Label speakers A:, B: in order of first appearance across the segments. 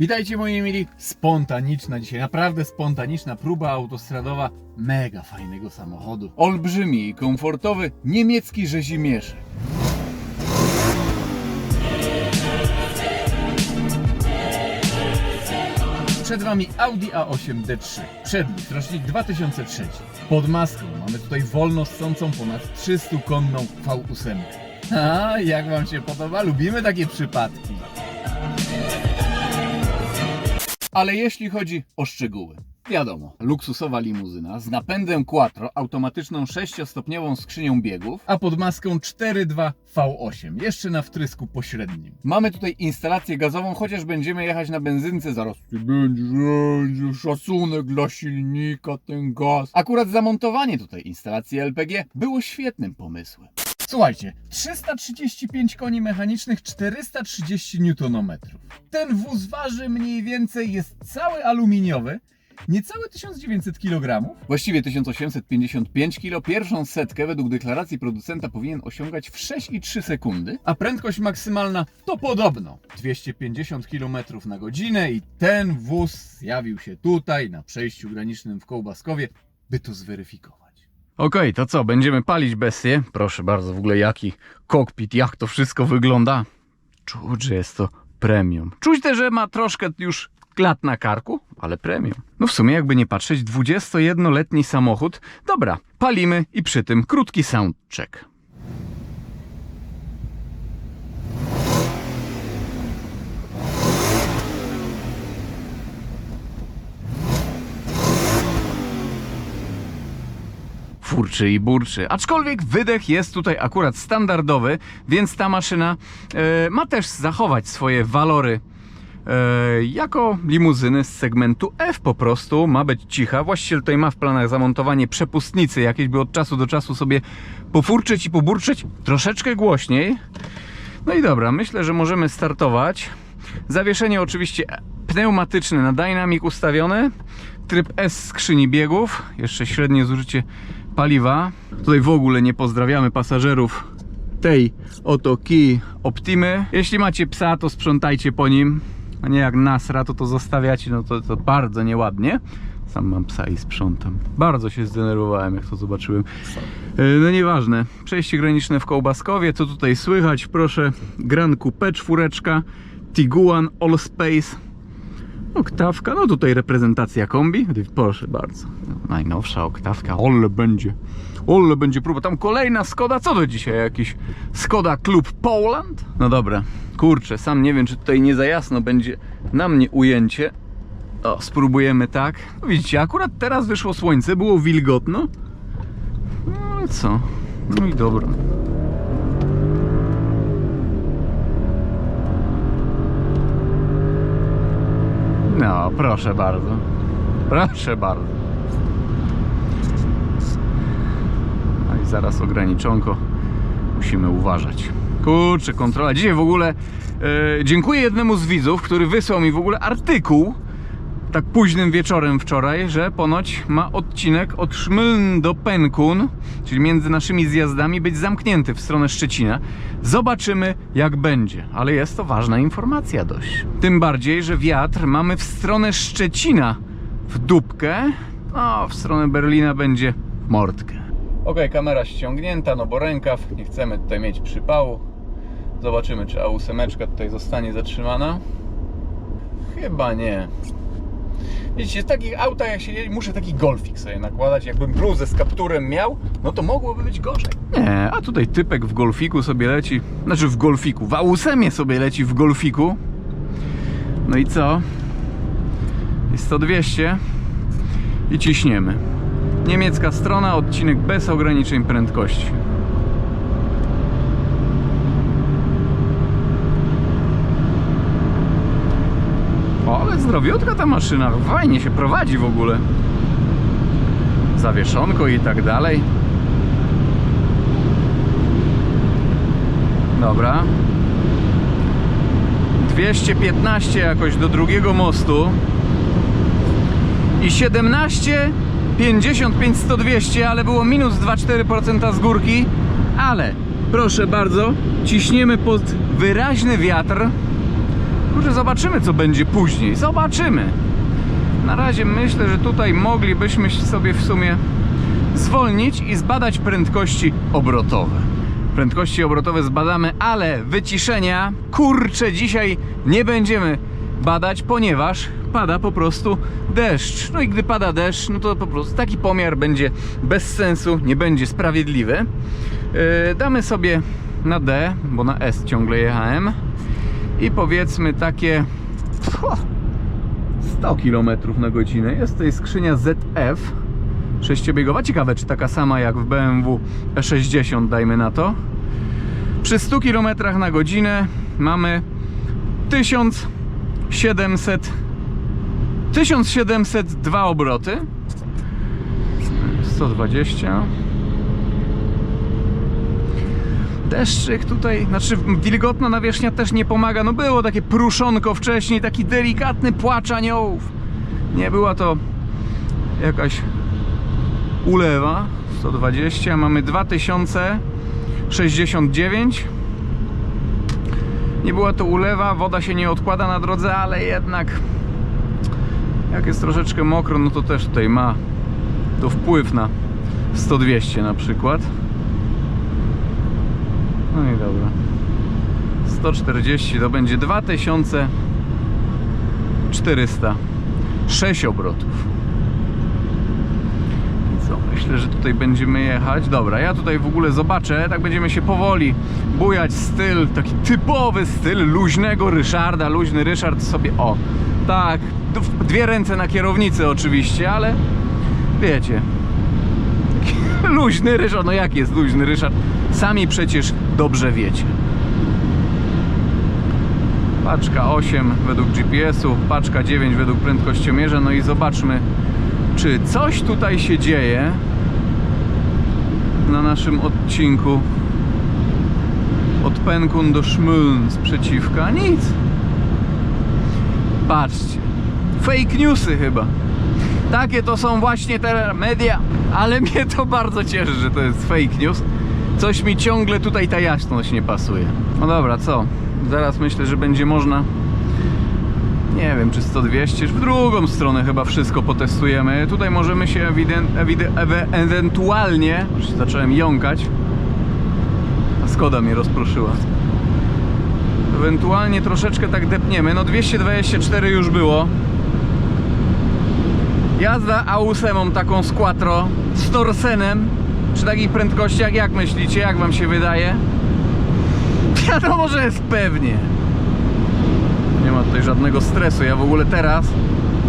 A: Witajcie moi mili, spontaniczna dzisiaj, naprawdę spontaniczna próba autostradowa mega fajnego samochodu.
B: Olbrzymi i komfortowy niemiecki rzezimieszek.
A: Przed Wami Audi A8 D3, przednik, rocznik 2003. Pod maską mamy tutaj wolno ssącą ponad 300-konną V8. A, jak Wam się podoba? Lubimy takie przypadki.
B: Ale jeśli chodzi o szczegóły, wiadomo, luksusowa limuzyna z napędem quattro, automatyczną 6-stopniową skrzynią biegów.
A: A pod maską 4.2 V8, jeszcze na wtrysku pośrednim.
B: Mamy tutaj instalację gazową, chociaż będziemy jechać na benzynce zaraz. Ty Będzie, szacunek dla silnika, ten gaz. Akurat zamontowanie tutaj instalacji LPG było świetnym pomysłem.
A: Słuchajcie, 335 koni mechanicznych, 430 Nm. Ten wóz waży mniej więcej, jest cały aluminiowy, niecałe 1900 kg.
B: Właściwie 1855 kg. Pierwszą setkę według deklaracji producenta powinien osiągać w 6,3 sekundy.
A: A prędkość maksymalna to podobno 250 km na godzinę i ten wóz zjawił się tutaj na przejściu granicznym w Kołbaskowie, by to zweryfikować.
B: Okej, to co, będziemy palić bestię? Proszę bardzo, w ogóle jaki kokpit, jak to wszystko wygląda. Czuć, że jest to premium. Czuć też, że ma troszkę już klat na karku, ale premium. No w sumie jakby nie patrzeć, 21-letni samochód. Dobra, palimy i przy tym krótki soundcheck. Furczy i burczy. Aczkolwiek wydech jest tutaj akurat standardowy, więc ta maszyna e, ma też zachować swoje walory. E, jako limuzyny z segmentu F po prostu ma być cicha. Właściciel tutaj ma w planach zamontowanie przepustnicy jakieś, by od czasu do czasu sobie pofurczyć i poburczyć troszeczkę głośniej. No i dobra, myślę, że możemy startować. Zawieszenie oczywiście pneumatyczne na dynamic ustawione. Tryb S skrzyni biegów. Jeszcze średnie zużycie paliwa. Tutaj w ogóle nie pozdrawiamy pasażerów tej oto Key Optimy. Jeśli macie psa, to sprzątajcie po nim. A nie jak nasra, to to zostawiacie, no to, to bardzo nieładnie. Sam mam psa i sprzątam. Bardzo się zdenerwowałem, jak to zobaczyłem. E, No nieważne. Przejście graniczne w Kołbaskowie. Co tutaj słychać? Proszę. Gran Coupe czwóreczka. Tiguan All Space. Oktawka. No tutaj reprezentacja kombi. Proszę bardzo. No, najnowsza oktawka. Ole będzie. Ole będzie próba. Tam kolejna Skoda. Co to dzisiaj? Jakiś Skoda Klub Poland? No dobra. Kurczę, sam nie wiem, czy tutaj nie za jasno będzie na mnie ujęcie. O, spróbujemy tak. No widzicie, akurat teraz wyszło słońce, było wilgotno. No i co? No i dobra. No, proszę bardzo. Proszę bardzo. No i zaraz ograniczonko. Musimy uważać. Kurczę, kontrola. Dzisiaj w ogóle e, dziękuję jednemu z widzów, który wysłał mi w ogóle artykuł tak późnym wieczorem wczoraj, że ponoć ma odcinek od Szmyln do Penkun, czyli między naszymi zjazdami, być zamknięty w stronę Szczecina. Zobaczymy, jak będzie, ale jest to ważna informacja dość. Tym bardziej, że wiatr mamy w stronę Szczecina w dupkę, a w stronę Berlina będzie w mordkę. Ok, kamera ściągnięta, no bo rękaw, nie chcemy tutaj mieć przypału. Zobaczymy, czy A8 tutaj zostanie zatrzymana. Chyba nie. Widzicie, z takich auta jak się jedzie, muszę taki golfik sobie nakładać. Jakbym bluzę z kapturem miał, no to mogłoby być gorzej. Nie, a tutaj typek w golfiku sobie leci. Znaczy w golfiku, w ausemie sobie leci w golfiku. No i co? Jest to 200 i ciśniemy. Niemiecka strona, odcinek bez ograniczeń prędkości. Zdrowiutka ta maszyna, fajnie się prowadzi w ogóle. Zawieszonko i tak dalej. Dobra. 215 jakoś do drugiego mostu. I 17, 55, 100, 200, ale było minus 2,4% z górki. Ale proszę bardzo, ciśniemy pod wyraźny wiatr. Zobaczymy co będzie później. Zobaczymy. Na razie myślę, że tutaj moglibyśmy sobie w sumie zwolnić i zbadać prędkości obrotowe. Prędkości obrotowe zbadamy, ale wyciszenia, kurczę, dzisiaj nie będziemy badać, ponieważ pada po prostu deszcz. No i gdy pada deszcz, no to po prostu taki pomiar będzie bez sensu, nie będzie sprawiedliwy. Yy, damy sobie na D, bo na S ciągle jechałem i powiedzmy takie pfu, 100 km na godzinę. Jest tutaj skrzynia ZF sześciobiegowa. Ciekawe, czy taka sama jak w BMW E60, dajmy na to. Przy 100 km na godzinę mamy 1700 1702 obroty 120 Deszczyk tutaj, znaczy wilgotna nawierzchnia też nie pomaga. No było takie pruszonko wcześniej, taki delikatny płacz aniołów. Nie była to jakaś ulewa. 120, mamy 2069. Nie była to ulewa, woda się nie odkłada na drodze, ale jednak jak jest troszeczkę mokro, no to też tutaj ma to wpływ na 100-200 na przykład. No i dobra. 140 to będzie 2406 obrotów. I co? Myślę, że tutaj będziemy jechać. Dobra, ja tutaj w ogóle zobaczę, tak będziemy się powoli bujać styl, taki typowy styl luźnego Ryszarda. Luźny Ryszard sobie, o, tak, dwie ręce na kierownicy oczywiście, ale wiecie, Luźny Ryszard, no jak jest luźny Ryszard? Sami przecież dobrze wiecie. Paczka 8 według GPS-u, paczka 9 według prędkościomierza. No i zobaczmy, czy coś tutaj się dzieje na naszym odcinku od Penkun do Szmuln sprzeciwka. Nic. Patrzcie. Fake newsy chyba. Takie to są właśnie te media, ale mnie to bardzo cieszy, że to jest fake news. Coś mi ciągle tutaj ta jasność nie pasuje. No dobra, co? Zaraz myślę, że będzie można. Nie wiem, czy 100-200, w drugą stronę chyba wszystko potestujemy. Tutaj możemy się ewentualnie. Już zacząłem jąkać. A Skoda mnie rozproszyła. Ewentualnie troszeczkę tak depniemy. No 224 już było. Jazda A8 taką z quattro z torsenem przy takich prędkościach, jak myślicie, jak wam się wydaje? Wiadomo, że jest pewnie. Nie ma tutaj żadnego stresu. Ja w ogóle teraz,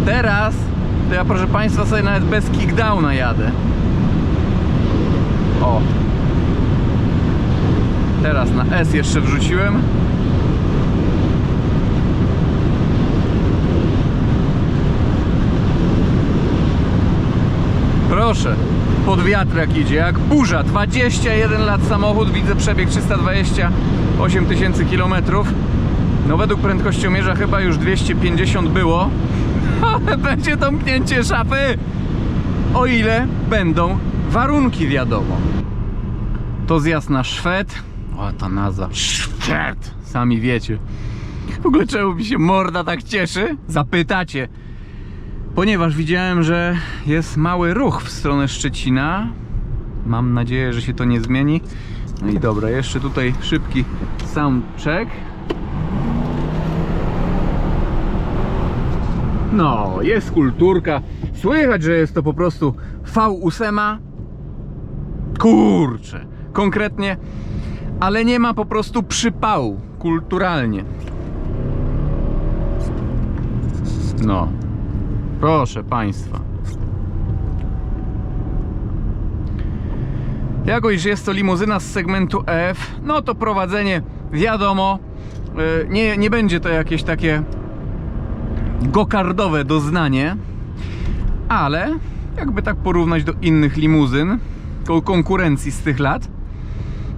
B: teraz, to ja proszę Państwa sobie nawet bez kickdowna jadę. O. Teraz na S jeszcze wrzuciłem. Proszę, pod wiatrak idzie, jak burza. 21 lat samochód, widzę przebieg 328 tysięcy kilometrów. No według prędkościomierza chyba już 250 było. Ale będzie domknięcie szafy. O ile będą warunki, wiadomo. To zjazd na Szwed. O, ta nazwa. Szwed. Sami wiecie. W ogóle czemu mi się morda tak cieszy? Zapytacie. Ponieważ widziałem, że jest mały ruch w stronę Szczecina. Mam nadzieję, że się to nie zmieni. No i dobra, jeszcze tutaj szybki soundcheck. No, jest kulturka. Słychać, że jest to po prostu V8. Kurczę, konkretnie, ale nie ma po prostu przypału kulturalnie. No, Proszę Państwa. Jako iż jest to limuzyna z segmentu F, no to prowadzenie wiadomo, y, nie, nie będzie to jakieś takie gokardowe doznanie, ale jakby tak porównać do innych limuzyn, ko- konkurencji z tych lat,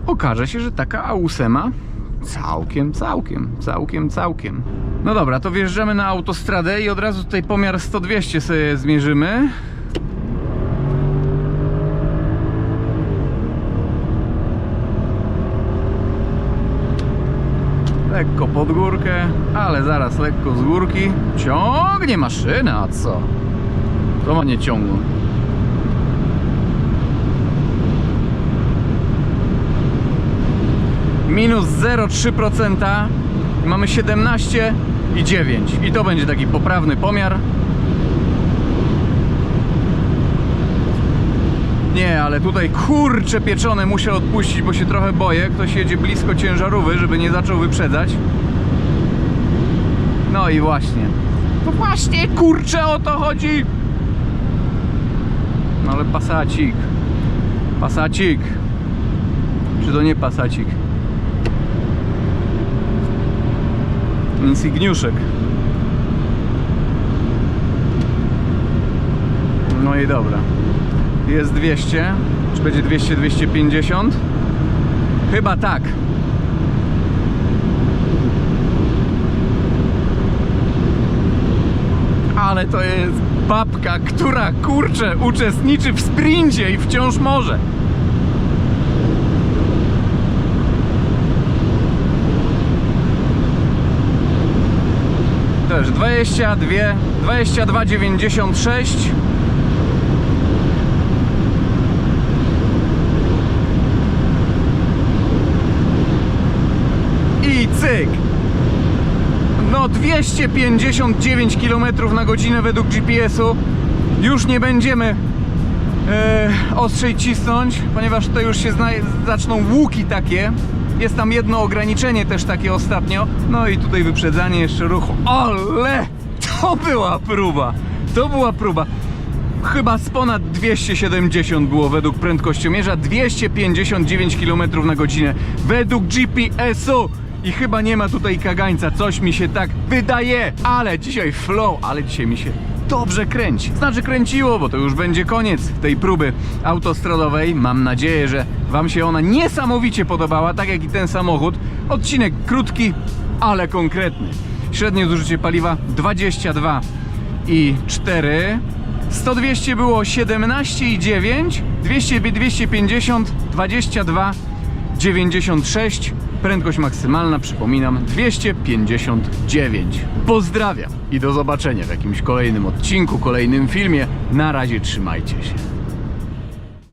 B: okaże się, że taka A8 całkiem, całkiem, całkiem, całkiem. No dobra, to wjeżdżamy na autostradę i od razu tutaj pomiar 100-200 sobie zmierzymy. Lekko pod górkę, ale zaraz lekko z górki. Ciągnie maszyna, a co? To ma nie ciągło. Minus 0,3%. i Mamy 17 i 9. I to będzie taki poprawny pomiar. Nie, ale tutaj kurcze pieczone muszę odpuścić, bo się trochę boję. Ktoś jedzie blisko ciężarówki, żeby nie zaczął wyprzedzać. No i właśnie. To właśnie kurcze o to chodzi. No ale pasacik. Pasacik. Czy to nie pasacik? Insigniuszek. No i dobra. Jest 200. Czy będzie 200, 250? Chyba tak. Ale to jest babka, która kurczę uczestniczy w sprincie i wciąż może. Też 22, 22,96 i cyk. No 259 km na godzinę według GPS-u. Już nie będziemy e, ostrzej cisnąć, ponieważ to już się zaczną łuki takie. Jest tam jedno ograniczenie też takie ostatnio. No i tutaj wyprzedzanie jeszcze ruchu. Ale to była próba. To była próba. Chyba z ponad 270 było według prędkościomierza, 259 km na godzinę według GPS-u. I chyba nie ma tutaj kagańca, coś mi się tak wydaje, ale dzisiaj flow, ale dzisiaj mi się dobrze kręci. Znaczy kręciło, bo to już będzie koniec tej próby autostradowej. Mam nadzieję, że Wam się ona niesamowicie podobała, tak jak i ten samochód. Odcinek krótki, ale konkretny. Średnie zużycie paliwa 22 i 4. 100 200 było 17,9, 200 250 22 96. Prędkość maksymalna, przypominam, 259. Pozdrawiam i do zobaczenia w jakimś kolejnym odcinku, kolejnym filmie. Na razie trzymajcie się.